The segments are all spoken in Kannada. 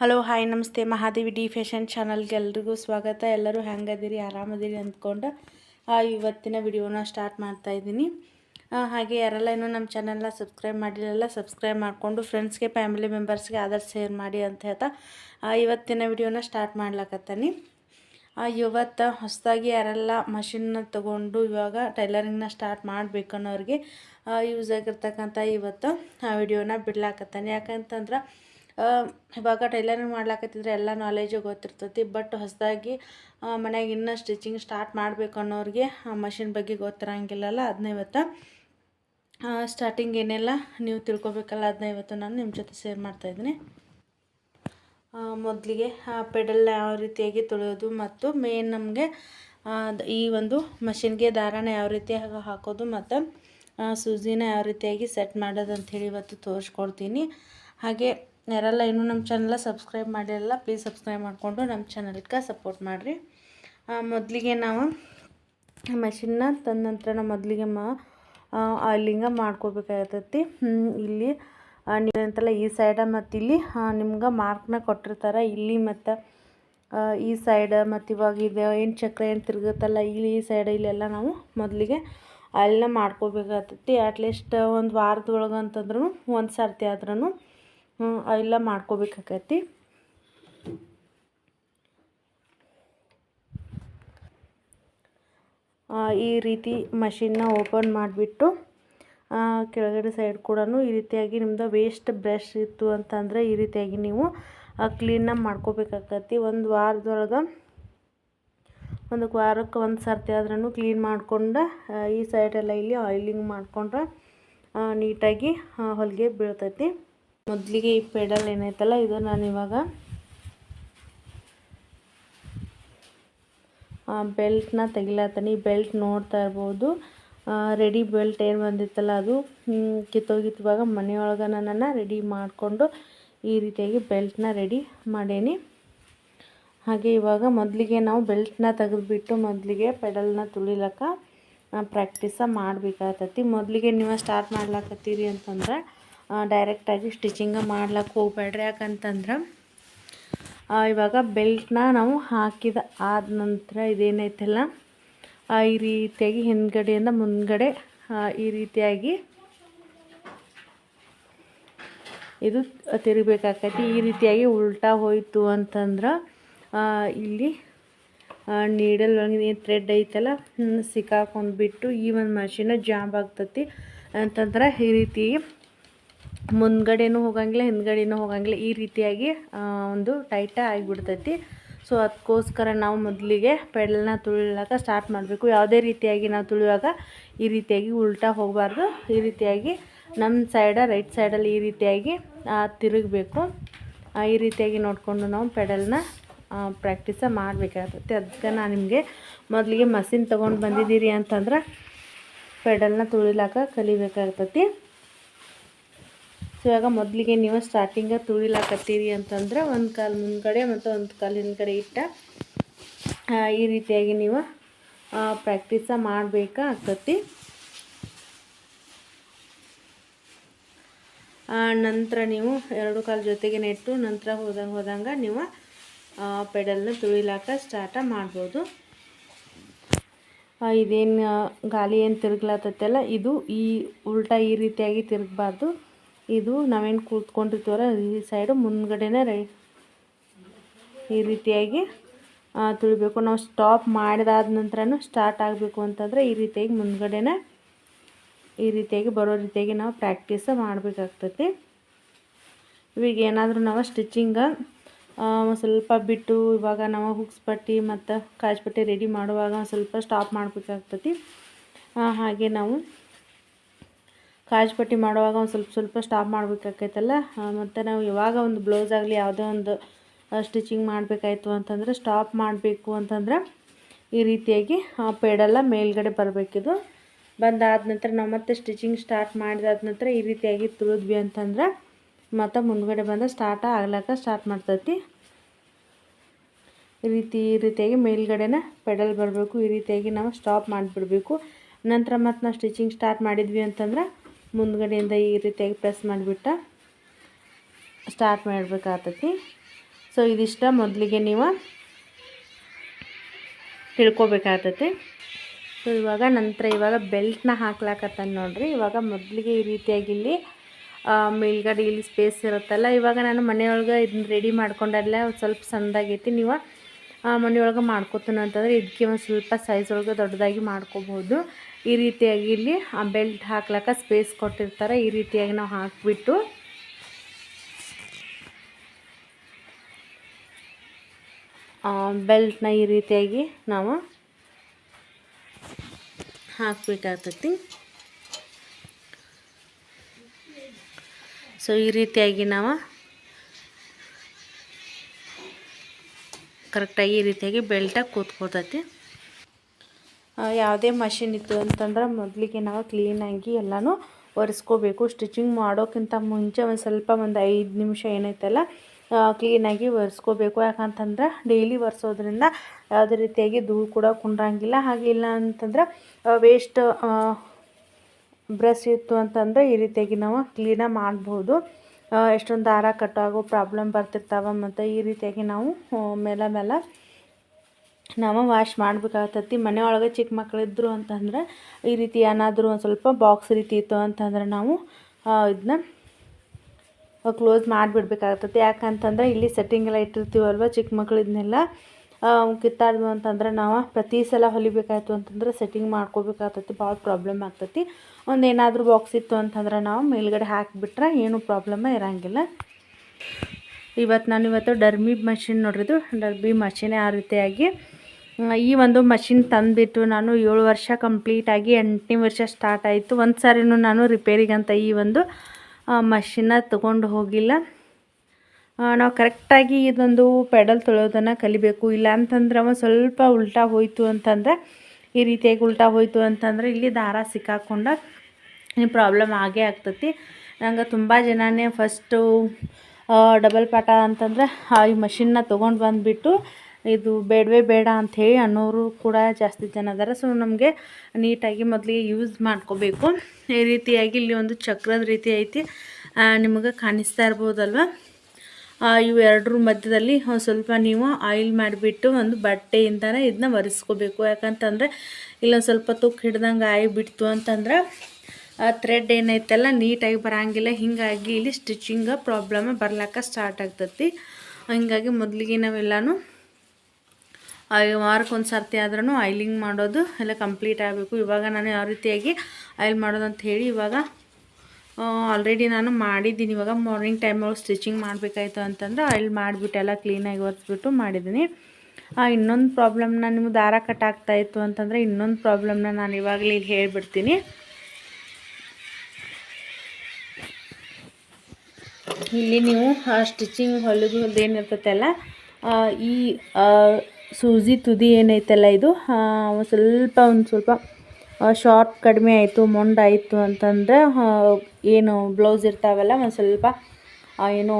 ಹಲೋ ಹಾಯ್ ನಮಸ್ತೆ. ಮಹಾದೇವಿ ಡಿ ಫ್ಯಾಷನ್ ಚಾನಲ್ಗೆ ಎಲ್ರಿಗೂ ಸ್ವಾಗತ. ಎಲ್ಲರೂ ಹೆಂಗದಿರಿ? ಆರಾಮದಿರಿ ಅಂದ್ಕೊಂಡು ಇವತ್ತಿನ ವಿಡಿಯೋನ ಸ್ಟಾರ್ಟ್ ಮಾಡ್ತಾ ಇದ್ದೀನಿ. ಹಾಗೆ ಯಾರೆಲ್ಲ ಇನ್ನೂ ನಮ್ಮ ಚಾನಲ್ನ ಸಬ್ಸ್ಕ್ರೈಬ್ ಮಾಡಿರಲ್ಲ ಸಬ್ಸ್ಕ್ರೈಬ್ ಮಾಡಿಕೊಂಡು ಫ್ರೆಂಡ್ಸ್ಗೆ ಫ್ಯಾಮಿಲಿ ಮೆಂಬರ್ಸ್ಗೆ ಆದಷ್ಟು ಶೇರ್ ಮಾಡಿ ಅಂತ ಹೇಳ್ತಾ ಇವತ್ತಿನ ವಿಡಿಯೋನ ಸ್ಟಾರ್ಟ್ ಮಾಡ್ಲಕತ್ತೀನಿ. ಇವತ್ತು ಹೊಸದಾಗಿ ಯಾರೆಲ್ಲ ಮಷಿನ್ನ ತೊಗೊಂಡು ಇವಾಗ ಟೈಲರಿಂಗ್ನ ಸ್ಟಾರ್ಟ್ ಮಾಡಬೇಕನ್ನೋರಿಗೆ ಯೂಸ್ ಆಗಿರ್ತಕ್ಕಂಥ ಇವತ್ತು ಆ, ವಿಡಿಯೋನ ಬಿಡ್ಲಾಕತ್ತಾನೆ. ಯಾಕಂತಂದ್ರೆ ಇವಾಗ ಟೈಲರಿಂಗ್ ಮಾಡ್ಲಾಕತ್ತಿದ್ರೆ ಎಲ್ಲ ನಾಲೇಜು ಗೊತ್ತಿರ್ತೈತಿ ಬಟ್ ಹೊಸದಾಗಿ ಮನೆಯಾಗ ಇನ್ನೂ ಸ್ಟಿಚಿಂಗ್ ಸ್ಟಾರ್ಟ್ ಮಾಡಬೇಕು ಅನ್ನೋರಿಗೆ, ಆ ಮಷಿನ್ ಬಗ್ಗೆ ಗೊತ್ತಿರಂಗಿಲ್ಲಲ್ಲ ಅದನ್ನ ಇವತ್ತು ಸ್ಟಾರ್ಟಿಂಗ್ ಏನೆಲ್ಲ, ನೀವು ತಿಳ್ಕೊಬೇಕಲ್ಲ ಅದನ್ನ ಇವತ್ತು ನಾನು ನಿಮ್ಮ ಜೊತೆ ಶೇರ್ ಮಾಡ್ತಾಯಿದ್ದೀನಿ ಮೊದಲಿಗೆ ಪೆಡಲ್ನ ಯಾವ ರೀತಿಯಾಗಿ ತೊಳೆಯೋದು ಮತ್ತು ಮೇನ್ ನಮಗೆ ಈ ಒಂದು ಮಷಿನ್ಗೆ ದಾರಾನ ಯಾವ ರೀತಿಯಾಗಿ ಹಾಕೋದು ಮತ್ತು ಸೂಜಿನ ಯಾವ ರೀತಿಯಾಗಿ ಸೆಟ್ ಮಾಡೋದು ಹೇಳಿ ಇವತ್ತು ತೋರಿಸ್ಕೊಡ್ತೀನಿ. ಹಾಗೆ ಯಾರೆಲ್ಲ ಇನ್ನೂ ನಮ್ಮ ಚಾನಲ ಸಬ್ಸ್ಕ್ರೈಬ್ ಮಾಡಿರಲ್ಲ ಪ್ಲೀಸ್ ಸಬ್ಸ್ಕ್ರೈಬ್ ಮಾಡಿಕೊಂಡು ನಮ್ಮ ಚಾನಲ್ಗೆ ಸಪೋರ್ಟ್ ಮಾಡಿರಿ. ಮೊದಲಿಗೆ ನಾವು ಮೆಷಿನ್ನ ತಂದ ನಂತರ ನಾವು ಮೊದಲಿಗೆ ಮ ಆಯಿಲಿಂಗ ಮಾಡ್ಕೋಬೇಕಾಗತ್ತೈತಿ ಇಲ್ಲಿ ನೀವಂತಲ್ಲ ಈ ಸೈಡ ಮತ್ತು ಇಲ್ಲಿ ನಿಮ್ಗೆ ಮಾರ್ಕ್ನ ಕೊಟ್ಟಿರ್ತಾರೆ. ಇಲ್ಲಿ ಮತ್ತು ಈ ಸೈಡ್ ಮತ್ತು ಇವಾಗ ಇದು ಏನು ಚಕ್ರ ಏನು ತಿರುಗುತ್ತಲ್ಲ, ಇಲ್ಲಿ ಈ ಸೈಡ್ ಇಲ್ಲೆಲ್ಲ ನಾವು ಮೊದಲಿಗೆ ಆಯಿಲ್ನ ಮಾಡ್ಕೋಬೇಕಾಗ್ತೈತಿ. ಅಟ್ಲೀಸ್ಟ್ ಒಂದು ವಾರದೊಳಗೆ ಅಂತಂದ್ರೂ ಒಂದು ಸರ್ತಿ ಆದ್ರೂ ಆಯಿಲ್ಲ ಮಾಡ್ಕೋಬೇಕಾಕೈತಿ. ಈ ರೀತಿ ಮಷಿನ್ನ ಓಪನ್ ಮಾಡಿಬಿಟ್ಟು ಕೆಳಗಡೆ ಸೈಡ್ ಕೂಡ ಈ ರೀತಿಯಾಗಿ ನಿಮ್ಮದು ವೇಸ್ಟ್ ಬ್ರಷ್ ಇತ್ತು ಅಂತಂದರೆ ಈ ರೀತಿಯಾಗಿ ನೀವು ಕ್ಲೀನಾಗಿ ಮಾಡ್ಕೋಬೇಕಾಗತ್ತಿ ಒಂದು ವಾರದೊಳಗೆ ಒಂದು ವಾರಕ್ಕೆ ಒಂದು ಸರ್ತಿ ಆದ್ರೂ ಕ್ಲೀನ್ ಮಾಡಿಕೊಂಡು ಈ ಸೈಡೆಲ್ಲ ಇಲ್ಲಿ ಆಯಿಲಿಂಗ್ ಮಾಡಿಕೊಂಡ್ರೆ ನೀಟಾಗಿ ಹೊಲಿಗೆ ಬೀಳ್ತೈತಿ. ಮೊದಲಿಗೆ ಈ ಪೆಡಲ್ ಏನೈತಲ್ಲ ಇದು ನಾನು ಇವಾಗ ಬೆಲ್ಟ್ನ ತೆಗಿಲತ್ತೀನಿ ಬೆಲ್ಟ್ ನೋಡ್ತಾ ಇರ್ಬೋದು. ರೆಡಿ ಬೆಲ್ಟ್ ಏನು ಬಂದಿತ್ತಲ್ಲ ಅದು ಕಿತ್ತೋಗಿತ್ತುವಾಗ ಮನೆಯೊಳಗೆ ನನ್ನನ್ನು ರೆಡಿ ಮಾಡಿಕೊಂಡು ಈ ರೀತಿಯಾಗಿ ಬೆಲ್ಟ್ನ ರೆಡಿ ಮಾಡೇನಿ. ಹಾಗೆ ಇವಾಗ ಮೊದಲಿಗೆ ನಾವು ಬೆಲ್ಟ್ನ ತೆಗೆದುಬಿಟ್ಟು ಮೊದಲಿಗೆ ಪೆಡಲ್ನ ತುಳಿಲಕ್ಕ ಪ್ರಾಕ್ಟೀಸ ಮಾಡಬೇಕಾಗ್ತೈತಿ ಮೊದಲಿಗೆ ನೀವು ಸ್ಟಾರ್ಟ್ ಮಾಡ್ಲಕತ್ತೀರಿ ಅಂತಂದ್ರೆ ಡೈರೆಕ್ಟಾಗಿ ಸ್ಟಿಚಿಂಗ ಮಾಡ್ಲಿಕ್ಕೆ ಹೋಗ್ಬೇಡ್ರಿ. ಯಾಕಂತಂದ್ರೆ ಇವಾಗ ಬೆಲ್ಟ್ನ ನಾವು ಹಾಕಿದ ಆದ ನಂತರ ಇದೇನೈತಲ್ಲ ಈ ರೀತಿಯಾಗಿ ಹಿಂದ್ಗಡೆಯಿಂದ ಮುಂದ್ಗಡೆ ಈ ರೀತಿಯಾಗಿ ಇದು ತಿರುಗಬೇಕಾಕೈತಿ. ಈ ರೀತಿಯಾಗಿ ಉಲ್ಟಾ ಹೋಯಿತು ಅಂತಂದ್ರೆ ಇಲ್ಲಿ ನೀಡಲ್ ಒಳಗೆ ಥ್ರೆಡ್ ಐತಲ್ಲ ಸಿಕ್ಕಾಕೊಂಡ್ಬಿಟ್ಟು ಈ ಒಂದು ಮಷಿನ ಜಾಮ್ ಆಗ್ತತಿ. ಅಂತಂದ್ರೆ ಈ ರೀತಿ ಮುಂದ್ಗಡೆನೂ ಹೋಗಂಗಿಲ್ಲ, ಹಿಂದ್ಗಡೆನೂ ಹೋಗಂಗಿಲ್ಲ. ಈ ರೀತಿಯಾಗಿ ಒಂದು ಟೈಟ ಆಗಿಬಿಡ್ತೈತಿ. ಸೊ ಅದಕ್ಕೋಸ್ಕರ ನಾವು ಮೊದಲಿಗೆ ಪೆಡಲ್ನ ತುಳಿಲಾಕ ಸ್ಟಾರ್ಟ್ ಮಾಡಬೇಕು. ಯಾವುದೇ ರೀತಿಯಾಗಿ ನಾವು ತುಳಿಯುವಾಗ ಈ ರೀತಿಯಾಗಿ ಉಲ್ಟಾ ಹೋಗಬಾರ್ದು. ಈ ರೀತಿಯಾಗಿ ನಮ್ಮ ಸೈಡ, ರೈಟ್ ಸೈಡಲ್ಲಿ ಈ ರೀತಿಯಾಗಿ ತಿರುಗಬೇಕು. ಈ ರೀತಿಯಾಗಿ ನೋಡಿಕೊಂಡು ನಾವು ಪೆಡಲ್ನ ಪ್ರಾಕ್ಟೀಸ ಮಾಡಬೇಕಾಗುತ್ತೆ. ಅದಕ್ಕೆ ನಾನು ನಿಮಗೆ ಮೊದಲಿಗೆ ಮಸೀನ್ ತೊಗೊಂಡು ಬಂದಿದ್ದೀರಿ ಅಂತಂದ್ರೆ ಪೆಡಲ್ನ ತುಳಿಲಾಕ ಕಲಿಬೇಕಾಗ್ತೈತಿ ಸೊ ಇವಾಗ ಮೊದಲಿಗೆ ನೀವು ಸ್ಟಾರ್ಟಿಂಗ ತುಳಿಲಾಕತ್ತೀರಿ ಅಂತಂದ್ರೆ ಒಂದು ಕಾಲು ಮುಂದ್ಗಡೆ ಮತ್ತು ಒಂದು ಕಾಲು ಹಿಂದ್ಗಡೆ ಇಟ್ಟ ಈ ರೀತಿಯಾಗಿ ನೀವು ಪ್ರಾಕ್ಟೀಸ ಆ, ನಂತರ ನೀವು ಎರಡು ಕಾಲು ಜೊತೆಗೆ ನೆಟ್ಟು, ನಂತರ ಹೋದಂಗೆ ಹೋದಂಗೆ ನೀವು ಪೆಡಲ್ನ ತುಳಿಲಾಕ ಸ್ಟಾರ್ಟ ಮಾಡ್ಬೋದು. ಇದೇನು ಗಾಲಿ ಏನು ತಿರುಗ್ಲತ್ತಲ್ಲ, ಇದು ಈ ಉಲ್ಟಾ ಈ ರೀತಿಯಾಗಿ ತಿರುಗಬಾರ್ದು. ಇದು ನಾವೇನು ಕೂತ್ಕೊಂಡಿರ್ತೀವಲ್ಲ, ಈ ಸೈಡು ಮುಂದ್ಗಡೆನೇ ರೈ, ಈ ರೀತಿಯಾಗಿ ತುಳಿಬೇಕು. ನಾವು ಸ್ಟಾಪ್ ಮಾಡಿದಾದ ನಂತರನೂ ಸ್ಟಾರ್ಟ್ ಆಗಬೇಕು ಅಂತಂದರೆ ಈ ರೀತಿಯಾಗಿ ಮುಂದ್ಗಡೆನೇ, ಈ ರೀತಿಯಾಗಿ ಬರೋ ರೀತಿಯಾಗಿ ನಾವು ಪ್ರಾಕ್ಟೀಸ ಮಾಡಬೇಕಾಗ್ತೈತಿ ಇವಾಗ ಏನಾದರೂ ನಾವು ಸ್ಟಿಚಿಂಗ ಸ್ವಲ್ಪ ಬಿಟ್ಟು ಇವಾಗ ನಾವು ಹುಕ್ಸ್ ಪಟ್ಟಿ ಮತ್ತು ಕಾಯಿಸ್ಪಟ್ಟಿ ಪಟ್ಟಿ ರೆಡಿ ಮಾಡುವಾಗ ಸ್ವಲ್ಪ ಸ್ಟಾಪ್ ಮಾಡಬೇಕಾಗ್ತತಿ ಹಾಗೆ ನಾವು ಕಾಜ್ ಪಟ್ಟಿ ಮಾಡುವಾಗ ಒಂದು ಸ್ವಲ್ಪ ಸ್ವಲ್ಪ ಸ್ಟಾಪ್ ಮಾಡಬೇಕಾಕೈತಲ್ಲ ಮತ್ತು ನಾವು ಯಾವಾಗ ಒಂದು ಬ್ಲೌಸ್ ಆಗಲಿ ಯಾವುದೇ ಒಂದು ಸ್ಟಿಚಿಂಗ್ ಮಾಡಬೇಕಾಯ್ತು ಅಂತಂದರೆ ಸ್ಟಾಪ್ ಮಾಡಬೇಕು ಅಂತಂದ್ರೆ ಈ ರೀತಿಯಾಗಿ ಪೇಡೆಲ್ಲ ಮೇಲ್ಗಡೆ ಬರಬೇಕಿದು. ಬಂದಾದ ನಂತರ ನಾವು ಮತ್ತೆ ಸ್ಟಿಚಿಂಗ್ ಸ್ಟಾರ್ಟ್ ಮಾಡಿದಾದ ನಂತರ ಈ ರೀತಿಯಾಗಿ ತುಳಿದ್ವಿ ಅಂತಂದ್ರೆ ಮತ್ತು ಮುಂದ್ಗಡೆ ಬಂದು ಸ್ಟಾರ್ಟ ಆಗ್ಲಕ್ಕ ಸ್ಟಾರ್ಟ್ ಮಾಡ್ತೈತಿ. ಈ ರೀತಿ, ಈ ರೀತಿಯಾಗಿ ಮೇಲ್ಗಡೆನ ಪೆಡಲ್ ಬರಬೇಕು, ಈ ರೀತಿಯಾಗಿ ನಾವು ಸ್ಟಾಪ್ ಮಾಡಿಬಿಡ್ಬೇಕು. ನಂತರ ಮತ್ತು ನಾವು ಸ್ಟಿಚಿಂಗ್ ಸ್ಟಾರ್ಟ್ ಮಾಡಿದ್ವಿ ಅಂತಂದ್ರೆ ಮುಂದ್ಗಡೆಯಿಂದ ಈ ರೀತಿಯಾಗಿ ಪ್ರೆಸ್ ಮಾಡಿಬಿಟ್ಟು ಸ್ಟಾರ್ಟ್ ಮಾಡಬೇಕಾಗ್ತೈತಿ ಸೊ ಇದಿಷ್ಟ ಮೊದಲಿಗೆ ನೀವು ತಿಳ್ಕೊಬೇಕಾಗ್ತೈತಿ ಸೊ ಇವಾಗ ನಂತರ ಇವಾಗ ಬೆಲ್ಟ್ನ ಹಾಕ್ಲಾಕತ್ತಾನ ನೋಡ್ರಿ. ಇವಾಗ ಮೊದಲಿಗೆ ಈ ರೀತಿಯಾಗಿ ಇಲ್ಲಿ ಮೇಲ್ಗಡೆ ಇಲ್ಲಿ ಸ್ಪೇಸ್ ಇರುತ್ತಲ್ಲ, ಇವಾಗ ನಾನು ಮನೆಯೊಳಗೆ ಇದನ್ನ ರೆಡಿ ಮಾಡ್ಕೊಂಡಲ್ಲ ಸ್ವಲ್ಪ ಸಣ್ಣದಾಗೈತಿ. ನೀವು ಮನೆಯೊಳಗೆ ಮಾಡ್ಕೋತಾನೆ ಅಂತಂದರೆ ಇದಕ್ಕೆ ಒಂದು ಸ್ವಲ್ಪ ಸೈಜ್ ಒಳಗೆ ದೊಡ್ಡದಾಗಿ ಮಾಡ್ಕೋಬೋದು ಈ ರೀತಿಯಾಗಿ ಇಲ್ಲಿ ಆ ಬೆಲ್ಟ್ ಹಾಕ್ಲಕ್ಕ ಸ್ಪೇಸ್ ಕೊಟ್ಟಿರ್ತಾರೆ. ಈ ರೀತಿಯಾಗಿ ನಾವು ಹಾಕಿಬಿಟ್ಟು ಬೆಲ್ಟ್ನ ಈ ರೀತಿಯಾಗಿ ನಾವು ಹಾಕಬೇಕಾಗ್ತೈತಿ. ಸೊ ಈ ರೀತಿಯಾಗಿ ನಾವು ಕರೆಕ್ಟಾಗಿ ಈ ರೀತಿಯಾಗಿ ಬೆಲ್ಟಾಗಿ ಕೂತ್ಕೊತೈತಿ ಯಾವುದೇ ಮಷಿನ್ ಇತ್ತು ಅಂತಂದ್ರೆ ಮೊದಲಿಗೆ ನಾವು ಕ್ಲೀನಾಗಿ ಎಲ್ಲನೂ ಒರೆಸ್ಕೋಬೇಕು. ಸ್ಟಿಚಿಂಗ್ ಮಾಡೋಕ್ಕಿಂತ ಮುಂಚೆ ಒಂದು ಸ್ವಲ್ಪ ಒಂದು ಐದು ನಿಮಿಷ ಏನೈತಲ್ಲ ಕ್ಲೀನಾಗಿ ಒರೆಸ್ಕೋಬೇಕು. ಯಾಕಂತಂದ್ರೆ ಡೈಲಿ ಒರೆಸೋದ್ರಿಂದ ಯಾವುದೇ ರೀತಿಯಾಗಿ ಧೂಳು ಕೂಡ ಕುಂಡ್ರಂಗಿಲ್ಲ. ಹಾಗೆ ಇಲ್ಲ ಅಂತಂದ್ರೆ ವೇಸ್ಟ್ ಬ್ರಷ್ ಇತ್ತು ಅಂತಂದರೆ ಈ ರೀತಿಯಾಗಿ ನಾವು ಕ್ಲೀನಾಗಿ ಮಾಡ್ಬೋದು. ಎಷ್ಟೊಂದು ದಾರ ಕಟ್ಟಾಗೋ ಪ್ರಾಬ್ಲಮ್ ಬರ್ತಿರ್ತಾವೆ ಮತ್ತು ಈ ರೀತಿಯಾಗಿ ನಾವು ಮೇಲೆ ಮೇಲೆ ನಾವು ವಾಶ್ ಮಾಡಬೇಕಾಗತ್ತತಿ ಮನೆಯೊಳಗೆ ಚಿಕ್ಕ ಮಕ್ಕಳಿದ್ರು ಅಂತಂದ್ರೆ ಈ ರೀತಿ ಏನಾದರೂ ಒಂದು ಸ್ವಲ್ಪ ಬಾಕ್ಸ್ ರೀತಿ ಇತ್ತು ಅಂತಂದ್ರೆ ನಾವು ಇದನ್ನ ಕ್ಲೋಸ್ ಮಾಡಿಬಿಡ್ಬೇಕಾಗ್ತೈತಿ. ಯಾಕಂತಂದ್ರೆ ಇಲ್ಲಿ ಸೆಟ್ಟಿಂಗ್ ಎಲ್ಲ ಇಟ್ಟಿರ್ತೀವಲ್ವ ಚಿಕ್ಕ ಮಕ್ಕಳು ಇದನ್ನೆಲ್ಲ ಕಿತ್ತಾಡ್ದು ಅಂತಂದ್ರೆ ನಾವು ಪ್ರತಿ ಸಲ ಹೊಲಿಬೇಕಾಯ್ತು ಅಂತಂದ್ರೆ ಸೆಟ್ಟಿಂಗ್ ಮಾಡ್ಕೋಬೇಕಾಗ್ತೈತಿ, ಭಾಳ ಪ್ರಾಬ್ಲಮ್ ಆಗ್ತೈತಿ. ಒಂದು ಏನಾದರೂ ಬಾಕ್ಸ್ ಇತ್ತು ಅಂತಂದ್ರೆ ನಾವು ಮೇಲ್ಗಡೆ ಹಾಕಿಬಿಟ್ರೆ ಏನೂ ಪ್ರಾಬ್ಲಮ್ ಇರೋಂಗಿಲ್ಲ. ಇವತ್ತು ನಾನು ಇವತ್ತು ಡರ್ಮಿ ಮಷಿನ್ ನೋಡ್ರಿದು. ಡರ್ಬಿ ಮಷಿನೇ ಆ ರೀತಿಯಾಗಿ ಈ ಒಂದು ಮಷಿನ್ ತಂದುಬಿಟ್ಟು ನಾನು ಏಳು ವರ್ಷ ಕಂಪ್ಲೀಟಾಗಿ ಎಂಟನೇ ವರ್ಷ ಸ್ಟಾರ್ಟ್ ಆಯಿತು. ಒಂದು ಸಾರಿನೂ ನಾನು ರಿಪೇರಿಗಂತ ಈ ಒಂದು ಮಷಿನ್ನ ತೊಗೊಂಡು ಹೋಗಿಲ್ಲ. ನಾವು ಕರೆಕ್ಟಾಗಿ ಇದೊಂದು ಪೆಡಲ್ ತೊಳೆಯೋದನ್ನು ಕಲಿಬೇಕು. ಇಲ್ಲ ಅಂತಂದ್ರೆ ಅವ ಸ್ವಲ್ಪ ಉಲ್ಟಾ ಹೋಯಿತು ಅಂತಂದರೆ, ಈ ರೀತಿಯಾಗಿ ಉಲ್ಟಾ ಹೋಯಿತು ಅಂತಂದರೆ ಇಲ್ಲಿ ದಾರ ಈ ಪ್ರಾಬ್ಲಮ್ ಆಗೇ ಆಗ್ತತಿ. ನಂಗೆ ತುಂಬ ಜನನೇ ಫಸ್ಟು ಡಬಲ್ ಪಾಟ ಅಂತಂದ್ರೆ ಈ ಮಷಿನ್ನ ತೊಗೊಂಡು ಬಂದುಬಿಟ್ಟು ಇದು ಬೇಡವೇ ಬೇಡ ಅಂಥೇಳಿ ಅನ್ನೋರು ಕೂಡ ಜಾಸ್ತಿ ಜನ ಅದಾರ. ಸೊ ನಮಗೆ ನೀಟಾಗಿ ಮೊದಲಿಗೆ ಯೂಸ್ ಮಾಡ್ಕೋಬೇಕು. ಈ ರೀತಿಯಾಗಿ ಇಲ್ಲಿ ಒಂದು ಚಕ್ರದ ರೀತಿ ಐತಿ. ನಿಮಗೆ ಕಾಣಿಸ್ತಾ ಇರ್ಬೋದಲ್ವ? ಇವು ಎರಡರ ಮಧ್ಯದಲ್ಲಿ ಒಂದು ಸ್ವಲ್ಪ ನೀವು ಆಯಿಲ್ ಮಾಡಿಬಿಟ್ಟು ಒಂದು ಬಟ್ಟೆಯಿಂದನೇ ಇದನ್ನ ಒರೆಸ್ಕೋಬೇಕು. ಯಾಕಂತಂದರೆ, ಇಲ್ಲೊಂದು ಸ್ವಲ್ಪ ತುಕ್ಕ ಹಿಡ್ದಂಗೆ ಆಗಿಬಿಡ್ತು ಅಂತಂದ್ರೆ, ಆ ಥ್ರೆಡ್ ಏನೈತಲ್ಲ ನೀಟಾಗಿ ಬರೋಂಗಿಲ್ಲ. ಹೀಗಾಗಿ ಇಲ್ಲಿ ಸ್ಟಿಚಿಂಗ ಪ್ರಾಬ್ಲಮ್ ಬರ್ಲಾಕ ಸ್ಟಾರ್ಟ್ ಆಗ್ತೈತಿ. ಹೀಗಾಗಿ ಮೊದಲಿಗೆ ನಾವೆಲ್ಲನೂ ವಾರಕ್ಕೆ ಒಂದು ಸರ್ತಿ ಆದ್ರೂ ಆಯಿಲಿಂಗ್ ಮಾಡೋದು ಎಲ್ಲ ಕಂಪ್ಲೀಟ್ ಆಗಬೇಕು. ಇವಾಗ ನಾನು ಯಾವ ರೀತಿಯಾಗಿ ಆಯಿಲ್ ಮಾಡೋದು ಅಂತ ಹೇಳಿ, ಇವಾಗ ಆಲ್ರೆಡಿ ನಾನು ಮಾಡಿದ್ದೀನಿ. ಇವಾಗ ಮಾರ್ನಿಂಗ್ ಟೈಮಲ್ಲಿ ಸ್ಟಿಚಿಂಗ್ ಮಾಡಬೇಕಾಯ್ತು ಅಂತಂದ್ರೆ ಆಯಿಲ್ ಮಾಡಿಬಿಟ್ಟು ಎಲ್ಲ ಕ್ಲೀನಾಗಿ ಒರೆಸ್ಬಿಟ್ಟು ಮಾಡಿದ್ದೀನಿ. ಇನ್ನೊಂದು ಪ್ರಾಬ್ಲಮ್ನ ನಿಮ್ಗೆ ದಾರ ಕಟ್ ಆಗ್ತಾಯಿತ್ತು ಅಂತಂದರೆ ಇನ್ನೊಂದು ಪ್ರಾಬ್ಲಮ್ನ ನಾನು ಇವಾಗಲೇ ಇಲ್ಲಿ ಹೇಳಿಬಿಡ್ತೀನಿ. ಇಲ್ಲಿ ನೀವು ಸ್ಟಿಚಿಂಗ್ ಹೊಲಿದು ಏನಿರ್ತೈತಲ್ಲ ಈ ಸೂಜಿ ತುದಿ ಏನೈತಲ್ಲ ಇದು ಸ್ವಲ್ಪ, ಒಂದು ಸ್ವಲ್ಪ ಶಾರ್ಪ್ ಕಡಿಮೆ ಆಯಿತು ಮೊಂಡಾಯಿತು ಅಂತಂದರೆ ಏನು ಬ್ಲೌಸ್ ಇರ್ತಾವಲ್ಲ, ಒಂದು ಸ್ವಲ್ಪ ಏನು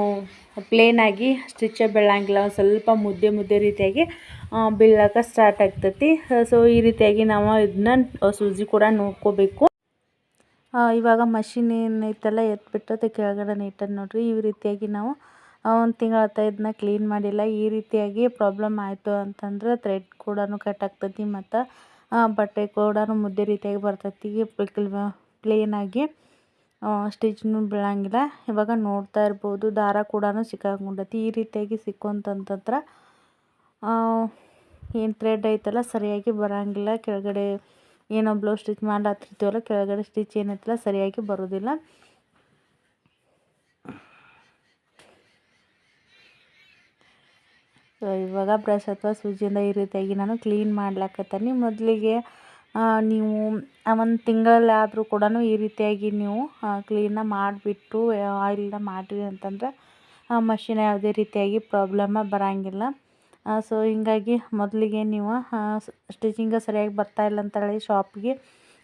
ಪ್ಲೇನಾಗಿ ಸ್ಟಿಚ್ಚೇ ಬೀಳಂಗಿಲ್ಲ ಒಂದು ಸ್ವಲ್ಪ ಮುದ್ದೆ ಮುದ್ದೆ ರೀತಿಯಾಗಿ ಬೀಳಕ್ಕೆ ಸ್ಟಾರ್ಟ್ ಆಗ್ತೈತಿ. ಸೊ ಈ ರೀತಿಯಾಗಿ ನಾವು ಇದನ್ನ ಸೂಜಿ ಕೂಡ ನೋಡ್ಕೋಬೇಕು. ಇವಾಗ ಮಷಿನ್ ಏನೈತಲ್ಲ ಎತ್ಬಿಟ್ಟು ಕೆಳಗಡೆ ನೀಟಾಗಿ ನೋಡಿರಿ. ಈ ರೀತಿಯಾಗಿ ನಾವು ಒಂದು ತಿಂಗಳ ಇದನ್ನ ಕ್ಲೀನ್ ಮಾಡಿಲ್ಲ. ಈ ರೀತಿಯಾಗಿ ಪ್ರಾಬ್ಲಮ್ ಆಯಿತು ಅಂತಂದ್ರೆ ಥ್ರೆಡ್ ಕೂಡ ಕಟ್ ಆಗ್ತೈತಿ ಮತ್ತು ಬಟ್ಟೆ ಕೂಡ ಮುದ್ದೆ ರೀತಿಯಾಗಿ ಬರ್ತೈತಿ. ಪ್ಲೇನಾಗಿ ಸ್ಟಿಚ್ನು ಬೀಳಂಗಿಲ್ಲ. ಇವಾಗ ನೋಡ್ತಾ ಇರ್ಬೋದು, ದಾರ ಕೂಡ ಸಿಕ್ಕಾಕೊಂಡೈತಿ. ಈ ರೀತಿಯಾಗಿ ಸಿಕ್ಕೊಂತಂತಂದ್ರೆ ಏನು ಥ್ರೆಡ್ ಐತಲ್ಲ, ಸರಿಯಾಗಿ ಬರೋಂಗಿಲ್ಲ. ಕೆಳಗಡೆ ಏನೋ ಬ್ಲೌಸ್ ಸ್ಟಿಚ್ ಮಾಡ್ಲತ್ತಿರ್ತೀವಲ್ಲ ಕೆಳಗಡೆ ಸ್ಟಿಚ್ ಏನೈತಲ್ಲ, ಸರಿಯಾಗಿ ಬರೋದಿಲ್ಲ. ಇವಾಗ ಬ್ರಷ್ ಅಥವಾ ಸೂಜಿಯಿಂದ ಈ ರೀತಿಯಾಗಿ ನಾನು ಕ್ಲೀನ್ ಮಾಡ್ಲಾಕತ್ತೀನಿ. ಮೊದಲಿಗೆ ನೀವು ಒಂದು ತಿಂಗಳಲ್ಲಾದರೂ ಕೂಡ ಈ ರೀತಿಯಾಗಿ ನೀವು ಕ್ಲೀನ ಮಾಡಿಬಿಟ್ಟು ಆಯಿಲ್ನ ಮಾಡಿರಿ ಅಂತಂದ್ರೆ ಮಷಿನ್ ಯಾವುದೇ ರೀತಿಯಾಗಿ ಪ್ರಾಬ್ಲಮ ಬರೋಂಗಿಲ್ಲ. ಸೊ, ಹೀಗಾಗಿ ಮೊದಲಿಗೆ ನೀವು ಸ್ಟಿಚಿಂಗ ಸರಿಯಾಗಿ ಬರ್ತಾ ಬರ್ತಾಯಿಲ್ಲ ಅಂತೇಳಿ ಶಾಪ್ಗೆ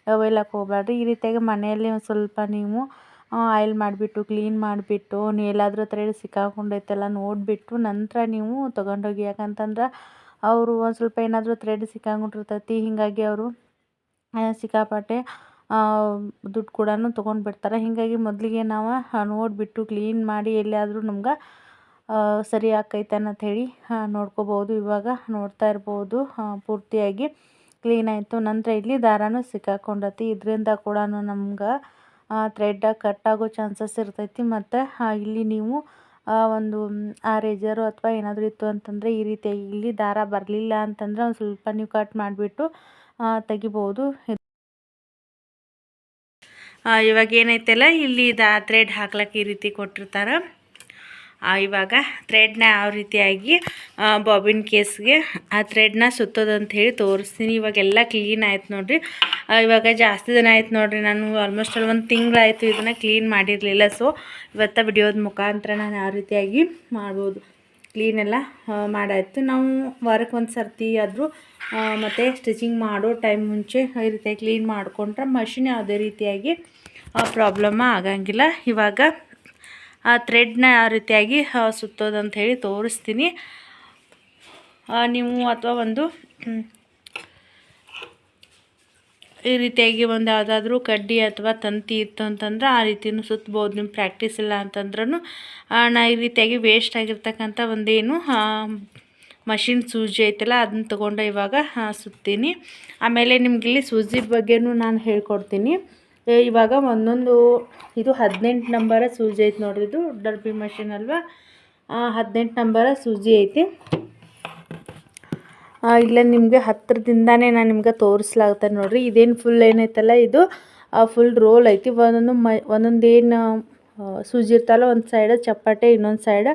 ಒಯ್ಲಕ್ಕೆ ಹೋಗಬೇಡ್ರಿ ಈ ರೀತಿಯಾಗಿ ಮನೆಯಲ್ಲಿ ಒಂದು ಸ್ವಲ್ಪ ನೀವು ಆಯಿಲ್ ಮಾಡಿಬಿಟ್ಟು, ಕ್ಲೀನ್ ಮಾಡಿಬಿಟ್ಟು ಎಲ್ಲಾದರೂ ತ್ರೆಡ್ ಸಿಕ್ಕಾಕೊಂಡೈತೆಲ್ಲ, ನೋಡಿಬಿಟ್ಟು ನಂತರ ನೀವು ತೊಗೊಂಡೋಗಿ. ಯಾಕಂತಂದ್ರೆ ಅವರು ಒಂದು ಸ್ವಲ್ಪ ಏನಾದರೂ ಥ್ರೆಡ್ ಸಿಕ್ಕಾಕೊಂಡಿರ್ತೈತಿ. ಹೀಗಾಗಿ ಅವರು ಸಿಕ್ಕಾಪಟ್ಟೆ ದುಡ್ಡು ಕೂಡ ತೊಗೊಂಡು ಬಿಡ್ತಾರೆ ಹೀಗಾಗಿ ಮೊದಲಿಗೆ ನಾವು ನೋಡಿಬಿಟ್ಟು ಕ್ಲೀನ್ ಮಾಡಿ ಎಲ್ಲಿಯಾದರೂ ನಮ್ಗೆ ಸರಿ ಆಕೈತೆ ಅಂತ ಹೇಳಿ ನೋಡ್ಕೋಬೋದು ಇವಾಗ ನೋಡ್ತಾ ಇರ್ಬೋದು ಪೂರ್ತಿಯಾಗಿ ಕ್ಲೀನ್ ಆಯಿತು. ನಂತರ ಇಲ್ಲಿ ದಾರನೂ ಸಿಕ್ಕಾಕೊಂಡತಿ ಇದರಿಂದ ಕೂಡ ನಮ್ಗೆ ಥ್ರೆಡ್ ಕಟ್ ಆಗೋ ಚಾನ್ಸಸ್ ಇರ್ತೈತಿ ಮತ್ತು ಇಲ್ಲಿ ನೀವು ಒಂದು ಆ ರೇಜರು ಅಥವಾ ಏನಾದರೂ ಇತ್ತು ಅಂತಂದರೆ ಈ ರೀತಿಯಾಗಿ ಇಲ್ಲಿ ದಾರ ಬರಲಿಲ್ಲ ಅಂತಂದರೆ ಒಂದು ಸ್ವಲ್ಪ ನೀವು ಕಟ್ ಮಾಡಿಬಿಟ್ಟು ತೆಗಿಬೋದು. ಇವಾಗ ಏನೈತೆಲ್ಲ, ಇಲ್ಲಿ ದಾ ಥ್ರೆಡ್ ಹಾಕ್ಲಕ್ಕೆ ಈ ರೀತಿ ಕೊಟ್ಟಿರ್ತಾರೆ. ಇವಾಗ ಥ್ರೆಡ್ನ ಯಾವ ರೀತಿಯಾಗಿ ಬಾಬಿನ್ ಕೇಸ್ಗೆ ಆ ಥ್ರೆಡ್ನ ಸುತ್ತೋದಂತ ಹೇಳಿ ತೋರಿಸ್ತೀನಿ. ಇವಾಗೆಲ್ಲ ಕ್ಲೀನ್ ಆಯ್ತು ನೋಡಿರಿ. ಇವಾಗ ಜಾಸ್ತಿ ದಿನ ಆಯ್ತು ನೋಡಿರಿ. ನಾನು ಆಲ್ಮೋಸ್ಟ್ ಅಲ್ಲಿ ಒಂದು ತಿಂಗಳಾಯಿತು ಇದನ್ನು ಕ್ಲೀನ್ ಮಾಡಿರಲಿಲ್ಲ. ಸೊ ಇವತ್ತ ವಿಡಿಯೋದ ಮುಖಾಂತರ ನಾನು ಯಾವ ರೀತಿಯಾಗಿ ಮಾಡ್ಬೋದು. ಕ್ಲೀನೆಲ್ಲ ಮಾಡಾಯಿತು. ನಾವು ವಾರಕ್ಕೆ ಒಂದು ಸರ್ತಿ ಆದರೂ ಮತ್ತು ಸ್ಟಿಚಿಂಗ್ ಮಾಡೋ ಟೈಮ್ ಮುಂಚೆ ಈ ರೀತಿಯಾಗಿ ಕ್ಲೀನ್ ಮಾಡಿಕೊಂಡ್ರೆ ಮಷಿನ್ ಯಾವುದೇ ರೀತಿಯಾಗಿ ಪ್ರಾಬ್ಲಮ್ ಆಗಂಗಿಲ್ಲ. ಇವಾಗ ಆ ಥ್ರೆಡ್ನ ಆ ರೀತಿಯಾಗಿ ಸುತ್ತೋದಂತ ಹೇಳಿ ತೋರಿಸ್ತೀನಿ. ನೀವು ಅಥವಾ ಒಂದು ಈ ರೀತಿಯಾಗಿ ಒಂದು ಯಾವುದಾದ್ರೂ ಕಡ್ಡಿ ಅಥವಾ ತಂತಿ ಇತ್ತು ಅಂತಂದ್ರೆ ಆ ರೀತಿಯೂ ಸುತ್ತಬೋದು ನಿಮ್ಮ ಪ್ರಾಕ್ಟೀಸ್ ಇಲ್ಲ ಅಂತಂದ್ರೂ ನಾ ಈ ರೀತಿಯಾಗಿ ವೇಸ್ಟ್ ಆಗಿರ್ತಕ್ಕಂಥ ಒಂದೇನು ಮಷಿನ್ ಸೂಜಿ ಐತಲ್ಲ, ಅದನ್ನ ತೊಗೊಂಡು ಇವಾಗ ಸುತ್ತೀನಿ. ಆಮೇಲೆ ನಿಮಗಿಲ್ಲಿ ಸೂಜಿ ಬಗ್ಗೆನೂ ನಾನು ಹೇಳ್ಕೊಡ್ತೀನಿ. ಇವಾಗ ಒಂದೊಂದು, ಇದು ಹದಿನೆಂಟು ನಂಬರ ಸೂಜಿ ಐತೆ ನೋಡಿರಿ, ಇದು ಡರ್ಬಿ ಮಷಿನ್ ಅಲ್ವಾ? ಹದಿನೆಂಟು ನಂಬರ ಸೂಜಿ ಐತಿ. ಇಲ್ಲ ನಿಮಗೆ ಹತ್ತಿರದಿಂದಾನೇ ನಾನು ನಿಮ್ಗೆ ತೋರಿಸ್ಲಾಗ್ತದೆ ನೋಡಿರಿ. ಇದೇನು ಫುಲ್ ಏನೈತಲ್ಲ ಇದು? ಫುಲ್ ರೋಲ್ ಐತಿ. ಒಂದೊಂದು ಮ ಒಂದೊಂದು ಏನು ಸೂಜಿ ಇರ್ತಲ್ಲ ಒಂದು ಸೈಡ ಚಪ್ಪಟೆ, ಇನ್ನೊಂದು ಸೈಡ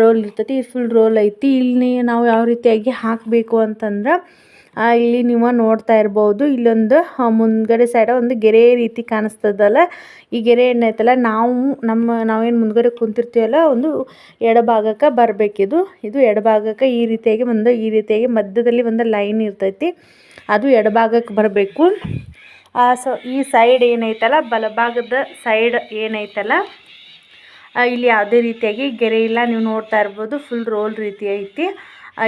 ರೋಲ್ ಇರ್ತೈತಿ. ಇದು ಫುಲ್ ರೋಲ್ ಐತಿ. ಇಲ್ಲಿ ನಾವು ಯಾವ ರೀತಿಯಾಗಿ ಹಾಕಬೇಕು ಅಂತಂದ್ರೆ ಇಲ್ಲಿ ನೀವು ನೋಡ್ತಾ ಇರ್ಬೋದು, ಇಲ್ಲೊಂದು ಮುಂದ್ಗಡೆ ಸೈಡ್ ಒಂದು ಗೆರೆ ರೀತಿ ಕಾಣಿಸ್ತದಲ್ಲ? ಈ ಗೆರೆ ಏನೈತಲ್ಲ ನಾವು, ನಮ್ಮ, ನಾವೇನು ಮುಂದ್ಗಡೆ ಕುಂತಿರ್ತೀವಲ್ಲ, ಒಂದು ಎಡಭಾಗಕ್ಕೆ ಬರಬೇಕಿದು ಇದು. ಎಡಭಾಗಕ್ಕೆ ಈ ರೀತಿಯಾಗಿ ಒಂದು, ಈ ರೀತಿಯಾಗಿ ಮಧ್ಯದಲ್ಲಿ ಒಂದು ಲೈನ್ ಇರ್ತೈತಿ. ಅದು ಎಡಭಾಗಕ್ಕೆ ಬರಬೇಕು. ಸೊ ಈ ಸೈಡ್ ಏನೈತಲ್ಲ, ಬಲಭಾಗದ ಸೈಡ್ ಏನೈತಲ್ಲ ಇಲ್ಲಿ ಯಾವುದೇ ರೀತಿಯಾಗಿ ಗೆರೆ ಇಲ್ಲ. ನೀವು ನೋಡ್ತಾ ಇರ್ಬೋದು ಫುಲ್ ರೋಲ್ ರೀತಿ ಐತಿ.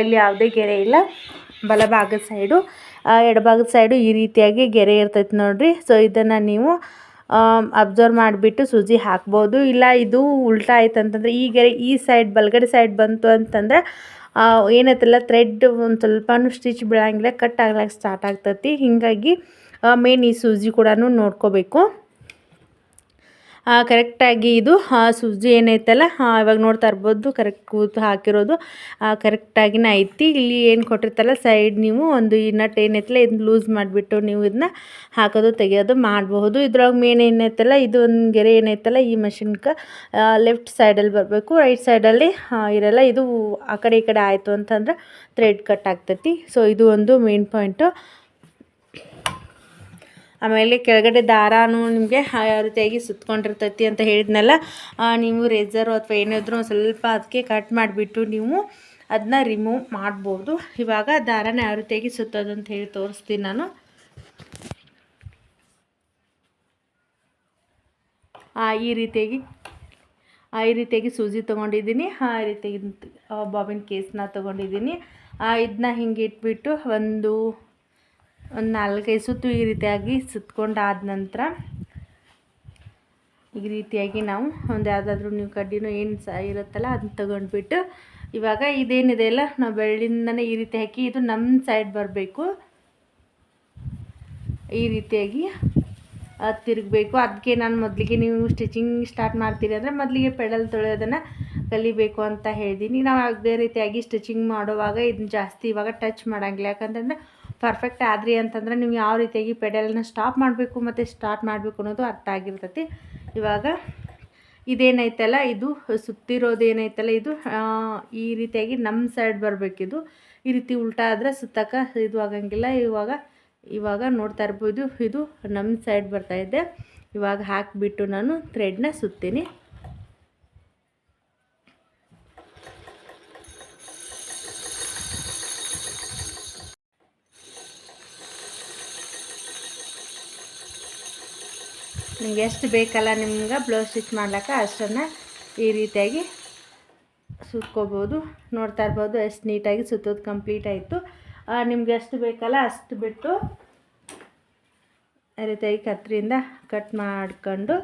ಇಲ್ಲಿ ಯಾವುದೇ ಗೆರೆ ಇಲ್ಲ. ಬಲಭಾಗದ ಸೈಡು ಎಡಭಾಗದ ಸೈಡು ಈ ರೀತಿಯಾಗಿ ಗೆರೆ ಇರ್ತೈತೆ ನೋಡಿರಿ. ಸೊ ಇದನ್ನು ನೀವು ಅಬ್ಸರ್ವ್ ಮಾಡಿಬಿಟ್ಟು ಸೂಜಿ ಹಾಕ್ಬೋದು. ಇಲ್ಲ, ಇದು ಉಲ್ಟಾ ಆಯ್ತು ಅಂತಂದರೆ ಈ ಗೆರೆ, ಈ ಸೈಡ್ ಬಲಗಡೆ ಸೈಡ್ ಬಂತು ಅಂತಂದರೆ ಏನೈತಲ್ಲ ಥ್ರೆಡ್ ಒಂದು ಸ್ವಲ್ಪನೂ ಸ್ಟಿಚ್ ಬೀಳಂಗಿಲ್ಲ ಕಟ್ ಆಗ್ಲಿಕ್ಕೆ ಸ್ಟಾರ್ಟ್ ಆಗ್ತೈತಿ. ಹೀಗಾಗಿ ಮೇನ್ ಈ ಸೂಜಿ ಕೂಡ ನೋಡ್ಕೋಬೇಕು. ಕರೆಕ್ಟಾಗಿ ಇದು ಸುಜಿ ಏನೈತಲ್ಲ ಇವಾಗ ನೋಡ್ತಾ ಇರ್ಬೋದು ಕರೆಕ್ಟ್ ಕೂತು ಹಾಕಿರೋದು. ಕರೆಕ್ಟಾಗಿನೇ ಐತಿ. ಇಲ್ಲಿ ಏನು ಕೊಟ್ಟಿರ್ತಲ್ಲ ಸೈಡ್ ನೀವು ಒಂದು ಈ ನಟ್ ಏನೈತಲ್ಲ ಇದನ್ನ ಲೂಸ್ ಮಾಡಿಬಿಟ್ಟು ನೀವು ಇದನ್ನ ಹಾಕೋದು, ತೆಗೆಯೋದು ಮಾಡಬಹುದು. ಇದ್ರೊಳಗೆ ಮೇನ್ ಏನೈತಲ್ಲ ಇದು ಒಂದು ಗೆರೆ ಏನೈತಲ್ಲ ಈ ಮಷಿನ್ಗೆ ಲೆಫ್ಟ್ ಸೈಡಲ್ಲಿ ಬರಬೇಕು. ರೈಟ್ ಸೈಡಲ್ಲಿ ಇರಲ್ಲ, ಇದು ಆ ಕಡೆ ಈ ಕಡೆ ಆಯಿತು ಅಂತಂದ್ರೆ ಥ್ರೆಡ್ ಕಟ್ ಆಗ್ತೈತಿ. ಸೊ ಇದು ಒಂದು ಮೇನ್ ಪಾಯಿಂಟು ಆಮೇಲೆ ಕೆಳಗಡೆ ದಾರಾನು ನಿಮಗೆ ರೀತಿಯಾಗಿ ಸುತ್ಕೊಂಡಿರ್ತೈತಿ ಅಂತ ಹೇಳಿದ್ನಲ್ಲ ನೀವು ರೇಜರು ಅಥವಾ ಏನಾದರೂ ಸ್ವಲ್ಪ ಅದಕ್ಕೆ ಕಟ್ ಮಾಡಿಬಿಟ್ಟು ನೀವು ಅದನ್ನ ರಿಮೂವ್ ಮಾಡ್ಬೋದು. ಇವಾಗ ದಾರಾನ ಯಾವ ರೀತಿಯಾಗಿ ಸುತ್ತೋದು ಅಂತ ಹೇಳಿ ತೋರಿಸ್ತೀನಿ ನಾನು. ಈ ರೀತಿಯಾಗಿ ಈ ರೀತಿಯಾಗಿ ಸೂಜಿ ತೊಗೊಂಡಿದ್ದೀನಿ. ಆ ರೀತಿಯಾಗಿ ಬಾಬಿನ ಕೇಸನ್ನ ತೊಗೊಂಡಿದ್ದೀನಿ. ಇದನ್ನ ಹಿಂಗೆ ಇಟ್ಬಿಟ್ಟು ಒಂದು ಒಂದು ನಾಲ್ಕೈದು ಸುತ್ತು ಈ ರೀತಿಯಾಗಿ ಸುತ್ಕೊಂಡಾದ ನಂತರ ಈ ರೀತಿಯಾಗಿ ನಾವು ಒಂದು ಯಾವುದಾದ್ರೂ ನೀವು ಕಡ್ಡಿನೂ ಏನು ಸಹ ಇರುತ್ತಲ್ಲ ಅದನ್ನ ತಗೊಂಡ್ಬಿಟ್ಟು ಇವಾಗ ಇದೇನಿದೆ ಅಲ್ಲ, ನಾವು ಬೆಳ್ಳಿಂದನೇ ಈ ರೀತಿ ಹಾಕಿ ಇದು ನಮ್ಮ ಸೈಡ್ ಬರಬೇಕು. ಈ ರೀತಿಯಾಗಿ ತಿರುಗಬೇಕು. ಅದಕ್ಕೆ ನಾನು ಮೊದಲಿಗೆ ನೀವು ಸ್ಟಿಚಿಂಗ್ ಸ್ಟಾರ್ಟ್ ಮಾಡ್ತೀರಿ ಅಂದರೆ ಮೊದಲಿಗೆ ಪೆಡಲ್ ತೊಳೆಯೋದನ್ನು ಕಲಿಬೇಕು ಅಂತ ಹೇಳಿದ್ದೀನಿ ನಾವು ಅದೇ ರೀತಿಯಾಗಿ ಸ್ಟಿಚಿಂಗ್ ಮಾಡುವಾಗ ಇದನ್ನ ಜಾಸ್ತಿ ಇವಾಗ ಟಚ್ ಮಾಡೋಂಗಿಲ್ಲ. ಯಾಕಂತಂದರೆ ಪರ್ಫೆಕ್ಟ್ ಆದ್ರಿ ಅಂತಂದ್ರೆ ನೀವು ಯಾವ ರೀತಿಯಾಗಿ ಪೆಡಲನ್ನ ಸ್ಟಾಪ್ ಮಾಡಬೇಕು ಮತ್ತು ಸ್ಟಾರ್ಟ್ ಮಾಡಬೇಕು ಅನ್ನೋದು ಅರ್ಥ ಆಗಿರ್ತೈತಿ. ಇವಾಗ ಇದೇನೈತಲ್ಲ, ಇದು ಸುತ್ತಿರೋದು ಏನೈತಲ್ಲ ಇದು ಈ ರೀತಿಯಾಗಿ ನಮ್ಮ ಸೈಡ್ ಬರಬೇಕಿದು. ಈ ರೀತಿ ಉಲ್ಟಾ ಆದರೆ ಸುತ್ತಕ್ಕ ಇದು ಆಗಂಗಿಲ್ಲ. ಇವಾಗ ಇವಾಗ ನೋಡ್ತಾ ಇರ್ಬೋದು, ಇದು ನಮ್ಮ ಸೈಡ್ ಬರ್ತಾಯಿದ್ದೆ ಇವಾಗ ಹಾಕಿಬಿಟ್ಟು ನಾನು ಥ್ರೆಡ್ನ ಸುತ್ತೀನಿ. ನಿಮ್ಗೆ ಎಷ್ಟು ಬೇಕಲ್ಲ ನಿಮ್ಗೆ ಬ್ಲೌಸ್ ಸ್ಟಿಚ್ ಮಾಡ್ಲಿಕ್ಕೆ ಅಷ್ಟನ್ನು ಈ ರೀತಿಯಾಗಿ ಸುತ್ಕೋಬೋದು. ನೋಡ್ತಾ ಇರ್ಬೋದು ಎಷ್ಟು ನೀಟಾಗಿ ಸುತ್ತೋದು ಕಂಪ್ಲೀಟ್ ಆಯಿತು. ನಿಮ್ಗೆ ಎಷ್ಟು ಬೇಕಲ್ಲ ಅಷ್ಟು ಬಿಟ್ಟು ಈ ರೀತಿಯಾಗಿ ಕತ್ತರಿಂದ ಕಟ್ ಮಾಡ್ಕೊಂಡು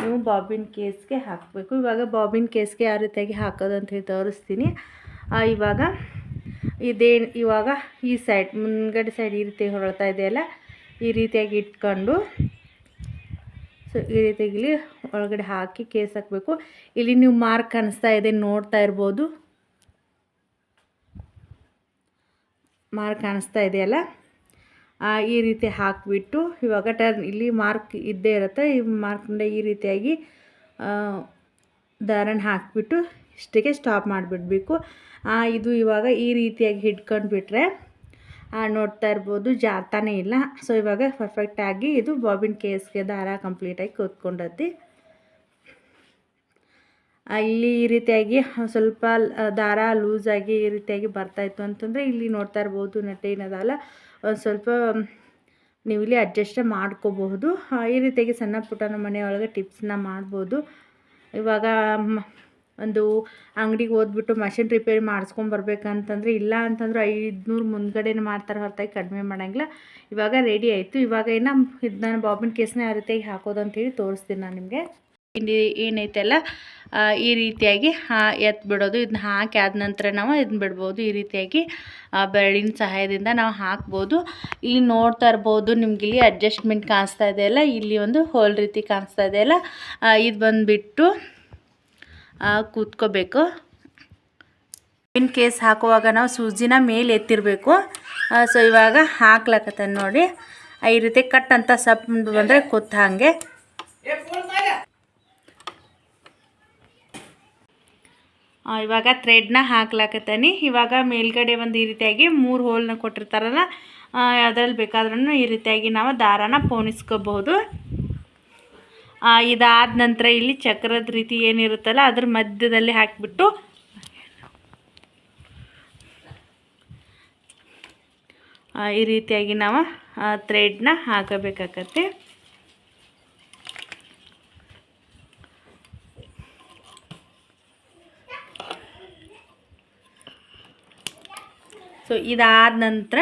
ನೀವು ಬಾಬಿನ್ ಕೇಸ್ಗೆ ಹಾಕಬೇಕು. ಇವಾಗ ಬಾಬಿನ್ ಕೇಸ್ಗೆ ಯಾವ ರೀತಿಯಾಗಿ ಹಾಕೋದು ಅಂತ ಹೇಳಿ ತೋರಿಸ್ತೀನಿ. ಇವಾಗ ಇದೇ ಇವಾಗ ಈ ಸೈಡ್ ಮುಂದ್ಗಡೆ ಸೈಡ್ ಈ ರೀತಿ ಹೊರಳ್ತಾ ಇದೆಯಲ್ಲ, ಈ ರೀತಿಯಾಗಿ ಇಟ್ಕೊಂಡು ಸೊ ಈ ರೀತಿಯಾಗಿ ಒಳಗಡೆ ಹಾಕಿ ಕೇಸ್ ಹಾಕಬೇಕು. ಇಲ್ಲಿ ನೀವು ಮಾರ್ಕ್ ಕಾಣಿಸ್ತಾ ಇದೆ ನೋಡ್ತಾ ಇರ್ಬೋದು. ಮಾರ್ಕ್ ಕಾಣಿಸ್ತಾ ಇದೆಯಲ್ಲ ಈ ರೀತಿ ಹಾಕಿಬಿಟ್ಟು ಇವಾಗ ಟರ್ನ್ ಇಲ್ಲಿ ಮಾರ್ಕ್ ಇದ್ದೇ ಇರುತ್ತೆ. ಈ ಮಾರ್ಕಿಂದ ಈ ರೀತಿಯಾಗಿ ದಾರನ ಹಾಕಿಬಿಟ್ಟು ಇಷ್ಟಕ್ಕೆ ಸ್ಟಾಪ್ ಮಾಡಿಬಿಡ್ಬೇಕು. ಇದು ಇವಾಗ ಈ ರೀತಿಯಾಗಿ ಹಿಡ್ಕೊಂಡು ಬಿಟ್ರೆ ಆ, ನೋಡ್ತಾ ಇರ್ಬೋದು. ಜಾರ್ತಾನೇ ಇಲ್ಲ. ಸೊ ಇವಾಗ ಪರ್ಫೆಕ್ಟಾಗಿ ಇದು ಬಾಬಿನ್ ಕೇಸ್ಗೆ ದಾರ ಕಂಪ್ಲೀಟಾಗಿ ಕೂತ್ಕೊಂಡತಿ ಇಲ್ಲಿ ಈ ರೀತಿಯಾಗಿ ಸ್ವಲ್ಪ ದಾರ ಲೂಸಾಗಿ ಈ ರೀತಿಯಾಗಿ ಬರ್ತಾಯಿತ್ತು ಅಂತಂದರೆ ಇಲ್ಲಿ ನೋಡ್ತಾ ಇರ್ಬೋದು ನಟ್ಟೆ ಏನದಲ್ಲ ಒಂದು ಸ್ವಲ್ಪ ನೀವು ಇಲ್ಲಿ ಅಡ್ಜಸ್ಟ್ ಮಾಡ್ಕೋಬಹುದು. ಈ ರೀತಿಯಾಗಿ ಸಣ್ಣ ಪುಟ್ಟ ನಮ್ಮ ಮನೆಯೊಳಗೆ ಟಿಪ್ಸ್ನ ಮಾಡ್ಬೋದು. ಇವಾಗ ಒಂದು ಅಂಗಡಿಗೆ ಹೋದ್ಬಿಟ್ಟು ಮಷಿನ್ ರಿಪೇರಿ ಮಾಡಿಸ್ಕೊಂಬರ್ಬೇಕಂತಂದರೆ ಇಲ್ಲ ಅಂತಂದ್ರೆ ಐದುನೂರು ಮುಂದ್ಗಡೆನೇ ಮಾಡ್ತಾರೆ ಹೊರತಾಗಿ ಕಡಿಮೆ ಮಾಡೋಂಗಿಲ್ಲ. ಇವಾಗ ರೆಡಿ ಆಯಿತು. ಇವಾಗ ಏನು ಇದು ನಾನು ಬಾಬಿನ ಕೇಸ್ನ ಯಾವ ರೀತಿಯಾಗಿ ಹಾಕೋದು ಅಂತೇಳಿ ತೋರಿಸ್ತೀನಿ ನಾನು ನಿಮಗೆ. ಏನೈತಲ್ಲ ಈ ರೀತಿಯಾಗಿ ಹಾ ಎತ್ ಬಿಡೋದು ಇದನ್ನ ಹಾಕಿ ಆದ ನಂತರ ನಾವು ಇದನ್ನ ಬಿಡ್ಬೋದು. ಈ ರೀತಿಯಾಗಿ ಬೆರಳಿನ ಸಹಾಯದಿಂದ ನಾವು ಹಾಕ್ಬೋದು. ಇಲ್ಲಿ ನೋಡ್ತಾ ಇರ್ಬೋದು, ನಿಮ್ಗೆ ಇಲ್ಲಿ ಅಡ್ಜಸ್ಟ್ಮೆಂಟ್ ಕಾಣಿಸ್ತಾ ಇದೆಯಲ್ಲ ಇಲ್ಲಿ ಒಂದು ಹೋಲ್ ರೀತಿ ಕಾಣಿಸ್ತಾ ಇದೆಯಲ್ಲ ಇದು ಬಂದುಬಿಟ್ಟು ಕೂತ್ಕೋಬೇಕು. ಇನ್ ಕೇಸ್ ಹಾಕುವಾಗ ನಾವು ಸೂಜಿನ ಮೇಲೆ ಎತ್ತಿರಬೇಕು. ಸೊ ಇವಾಗ ಹಾಕ್ಲಕತ್ತ ನೋಡಿ. ಈ ರೀತಿ ಕಟ್ ಅಂತ ಸಪ್ ಬಂದರೆ ಕೂತ್ ಹಾಗೆ. ಇವಾಗ ಥ್ರೆಡ್ನ ಹಾಕ್ಲಾಕತ್ತಾನೆ. ಇವಾಗ ಮೇಲ್ಗಡೆ ಒಂದು ಈ ರೀತಿಯಾಗಿ ಮೂರು ಹೋಲ್ನ ಕೊಟ್ಟಿರ್ತಾರಲ್ಲ ಅದರಲ್ಲಿ ಬೇಕಾದ್ರೂ ಈ ರೀತಿಯಾಗಿ ನಾವು ದಾರಾನ ಪೋಣಿಸ್ಕೋಬಹುದು. ಇದಾದ ನಂತರ ಇಲ್ಲಿ ಚಕ್ರದ ರೀತಿ ಏನಿರುತ್ತಲ್ಲ, ಅದ್ರ ಮಧ್ಯದಲ್ಲಿ ಹಾಕಿಬಿಟ್ಟು ಈ ರೀತಿಯಾಗಿ ನಾವು ಥ್ರೆಡ್ನ ಹಾಕಬೇಕಾಗತ್ತೆ. ಸೊ ಇದಾದ ನಂತರ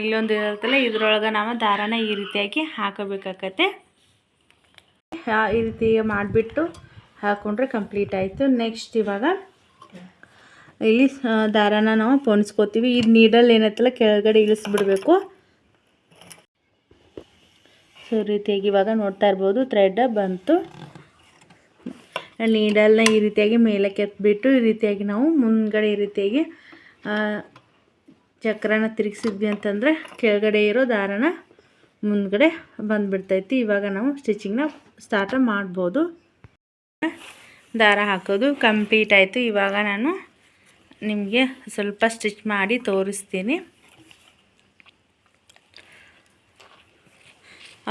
ಇಲ್ಲೊಂದು ಇರುತ್ತಲ್ಲ, ಇದ್ರೊಳಗೆ ನಾವು ದಾರಾನ ಈ ರೀತಿಯಾಗಿ ಹಾಕಬೇಕಾಗತ್ತೆ. ಈ ರೀತಿ ಮಾಡಿಬಿಟ್ಟು ಹಾಕ್ಕೊಂಡ್ರೆ ಕಂಪ್ಲೀಟ್ ಆಯಿತು. ನೆಕ್ಸ್ಟ್ ಇವಾಗ ಇಲ್ಲಿ ದಾರನ ನಾವು ಪೊಣಿಸ್ಕೋತೀವಿ. ಈ ನೀಡಲ್ ಏನೈತಲ್ಲ, ಕೆಳಗಡೆ ಇಳಿಸ್ಬಿಡ್ಬೇಕು. ಸೊ ರೀತಿಯಾಗಿ ಇವಾಗ ನೋಡ್ತಾ ಇರ್ಬೋದು ಥ್ರೆಡ್ ಬಂತು. ನೀಡಲ್ನ ಈ ರೀತಿಯಾಗಿ ಮೇಲಕ್ಕೆ ಎತ್ಬಿಟ್ಟು, ಈ ರೀತಿಯಾಗಿ ನಾವು ಮುಂದ್ಗಡೆ ಈ ರೀತಿಯಾಗಿ ಚಕ್ರನ ತಿರುಗಿಸಿದ್ವಿ ಅಂತಂದರೆ ಕೆಳಗಡೆ ಇರೋ ದಾರನ ಮುಂದ್ಗಡೆ ಬಂದುಬಿಡ್ತೈತಿ. ಇವಾಗ ನಾವು ಸ್ಟಿಚಿಂಗ್ನ ಸ್ಟಾರ್ಟ್ ಮಾಡ್ಬೋದು. ದಾರ ಹಾಕೋದು ಕಂಪ್ಲೀಟ್ ಆಯಿತು. ಇವಾಗ ನಾನು ನಿಮಗೆ ಸ್ವಲ್ಪ ಸ್ಟಿಚ್ ಮಾಡಿ ತೋರಿಸ್ತೀನಿ.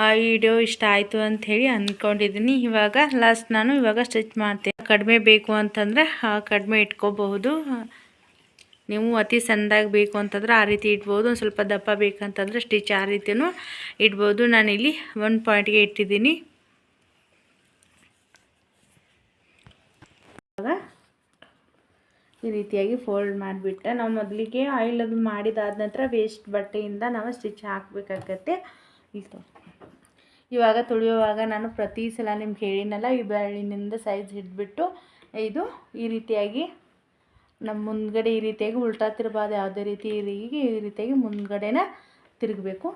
ಆ ವಿಡಿಯೋ ಇಷ್ಟ ಆಯಿತು ಅಂತ ಹೇಳಿ ಅಂದ್ಕೊಂಡಿದ್ದೀನಿ ಇವಾಗ ಲಾಸ್ಟ್ ನಾನು ಇವಾಗ ಸ್ಟಿಚ್ ಮಾಡ್ತೀನಿ. ಕಡಿಮೆ ಬೇಕು ಅಂತಂದರೆ ಕಡಿಮೆ ಇಟ್ಕೋಬಹುದು. ನೀವು ಅತಿ ಸಣ್ಣದಾಗಿ ಬೇಕು ಅಂತಂದ್ರೆ ಆ ರೀತಿ ಇಡ್ಬೋದು. ಒಂದು ಸ್ವಲ್ಪ ದಪ್ಪ ಬೇಕಂತಂದ್ರೆ ಸ್ಟಿಚ್ ಆ ರೀತಿಯೂ ಇಡ್ಬೋದು. ನಾನಿಲ್ಲಿ ಒನ್ ಪಾಯಿಂಟ್ಗೆ ಇಟ್ಟಿದ್ದೀನಿ. ಈ ರೀತಿಯಾಗಿ ಫೋಲ್ಡ್ ಮಾಡಿಬಿಟ್ಟೆ ನಾವು ಮೊದಲಿಗೆ ಆಯಿಲ್ ಅದು ಮಾಡಿದಾದ ನಂತರ ವೇಸ್ಟ್ ಬಟ್ಟೆಯಿಂದ ನಾವು ಸ್ಟಿಚ್ ಹಾಕಬೇಕಾಗತ್ತೆ. ಇವಾಗ ತುಳಿಯುವಾಗ ನಾನು ಪ್ರತಿ ಸಲ ನಿಮ್ಗೆ ಹೇಳಿನಲ್ಲ, ಈ ಬೆರಳಿನಿಂದ ಸೈಜ್ ಹಿಡಿದ್ಬಿಟ್ಟು ಇದು ಈ ರೀತಿಯಾಗಿ ನಮ್ಮ ಮುಂದ್ಗಡೆ ಈ ರೀತಿಯಾಗಿ ಉಲ್ಟಾ ತಿರ್ಬಾರ್ದು ಯಾವುದೇ ರೀತಿ ಈ ರೀತಿ ಈ ರೀತಿಯಾಗಿ ಮುಂದ್ಗಡೆನ ತಿರುಗಬೇಕು.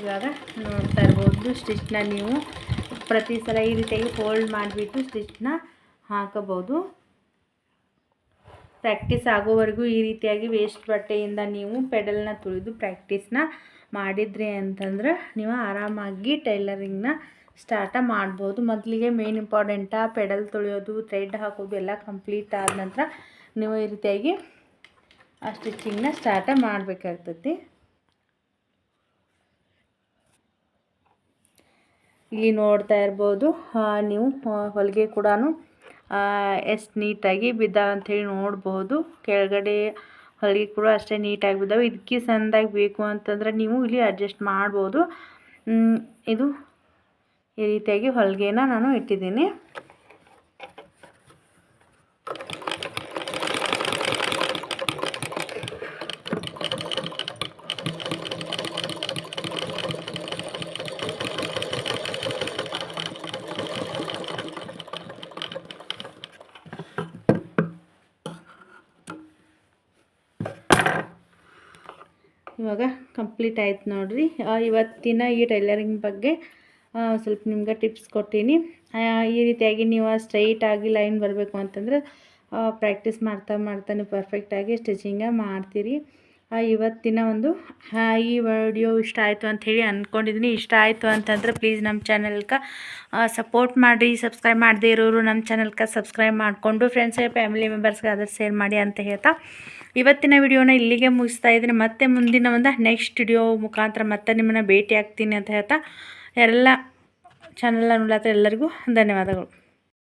ಇವಾಗ ನೋಡ್ತಾ ಇರ್ಬೋದು ಸ್ಟಿಚ್ನ ನೀವು. ಪ್ರತಿ ಸಲ ಈ ರೀತಿಯಾಗಿ ಫೋಲ್ಡ್ ಮಾಡಿಬಿಟ್ಟು ಸ್ಟಿಚ್ನ ಹಾಕಬಹುದು. ಪ್ರಾಕ್ಟೀಸ್ ಆಗೋವರೆಗೂ ಈ ರೀತಿಯಾಗಿ ವೇಸ್ಟ್ ಬಟ್ಟೆಯಿಂದ ನೀವು ಪೆಡಲ್ನ ತುಳಿದು ಪ್ರಾಕ್ಟೀಸ್ನ ಮಾಡಿದ್ರಿ ಅಂತಂದ್ರೆ ನೀವು ಆರಾಮಾಗಿ ಟೈಲರಿಂಗ್ನ ಸ್ಟಾರ್ಟ ಮಾಡ್ಬೋದು. ಮೊದಲಿಗೆ ಮೇನ್ ಇಂಪಾರ್ಟೆಂಟಾ ಪೆಡಲ್ ತೊಳೆಯೋದು ಥ್ರೆಡ್ ಹಾಕೋದು ಎಲ್ಲ ಕಂಪ್ಲೀಟ್ ಆದ ನಂತರ ನೀವು ಈ ರೀತಿಯಾಗಿ ಆ ಸ್ಟಿಚಿಂಗ್ನ ಸ್ಟಾರ್ಟ ಮಾಡಬೇಕಾಗ್ತೈತಿ ಇಲ್ಲಿ ನೋಡ್ತಾ ಇರ್ಬೋದು. ನೀವು ಹೊಲಿಗೆ ಕೂಡ ಎಷ್ಟು ನೀಟಾಗಿ ಬಿದ್ದ ಅಂಥೇಳಿ ನೋಡ್ಬೋದು. ಕೆಳಗಡೆ ಹೊಲಿಗೆ ಕೂಡ ಅಷ್ಟೇ ನೀಟಾಗಿ ಬಿದ್ದಾವೆ. ಇದಕ್ಕೆ ಸಂದಾಗಿ ಬೇಕು ಅಂತಂದ್ರೆ ನೀವು ಇಲ್ಲಿ ಅಡ್ಜಸ್ಟ್ ಮಾಡ್ಬೋದು. ಇದು ಈ ರೀತಿಯಾಗಿ ಹೊಲಿಗೆನ ನಾನು ಇಟ್ಟಿದ್ದೀನಿ. ಇವಾಗ ಕಂಪ್ಲೀಟ್ ಆಯ್ತು ನೋಡಿರಿ. ಇವತ್ತಿನ ಈ ಟೈಲರಿಂಗ್ ಬಗ್ಗೆ ಸ್ವಲ್ಪ ನಿಮ್ಗೆ ಟಿಪ್ಸ್ ಕೊಟ್ಟೀನಿ. ಈ ರೀತಿಯಾಗಿ ನೀವು ಸ್ಟ್ರೈಟಾಗಿ ಲೈನ್ ಬರಬೇಕು ಅಂತಂದ್ರೆ ಪ್ರಾಕ್ಟೀಸ್ ಮಾಡ್ತಾ ಮಾಡ್ತಾ ನೀವು ಪರ್ಫೆಕ್ಟಾಗಿ ಸ್ಟಿಚಿಂಗ ಮಾಡ್ತೀರಿ. ಇವತ್ತಿನ ಒಂದು ಈ ವಿಡಿಯೋ ಇಷ್ಟ ಆಯಿತು ಅಂತ ಹೇಳಿ ಅಂದ್ಕೊಂಡಿದ್ದೀನಿ ಇಷ್ಟ ಆಯಿತು ಅಂತಂದರೆ ಪ್ಲೀಸ್ ನಮ್ಮ ಚಾನಲ್ಗೆ ಸಪೋರ್ಟ್ ಮಾಡಿರಿ. ಸಬ್ಸ್ಕ್ರೈಬ್ ಮಾಡದೇ ಇರೋರು ನಮ್ಮ ಚಾನಲ್ಗೆ ಸಬ್ಸ್ಕ್ರೈಬ್ ಮಾಡಿಕೊಂಡು ಫ್ರೆಂಡ್ಸ್ ಫ್ಯಾಮಿಲಿ ಮೆಂಬರ್ಸ್ಗೆ ಅದರ ಶೇರ್ ಮಾಡಿ ಅಂತ ಹೇಳ್ತಾ. ಇವತ್ತಿನ ವಿಡಿಯೋನ ಇಲ್ಲಿಗೆ ಮುಗಿಸ್ತಾ ಇದ್ದೀನಿ. ಮತ್ತೆ ಮುಂದಿನ ಒಂದು ನೆಕ್ಸ್ಟ್ ವಿಡಿಯೋ ಮುಖಾಂತರ ಮತ್ತೆ ನಿಮ್ಮನ್ನು ಭೇಟಿ ಆಗ್ತೀನಿ ಅಂತ ಹೇಳ್ತಾ. ಎಲ್ಲ ಚಾನಲ್ನ ನೋಡ್ಲಾತ್ರ ಎಲ್ಲರಿಗೂ ಧನ್ಯವಾದಗಳು.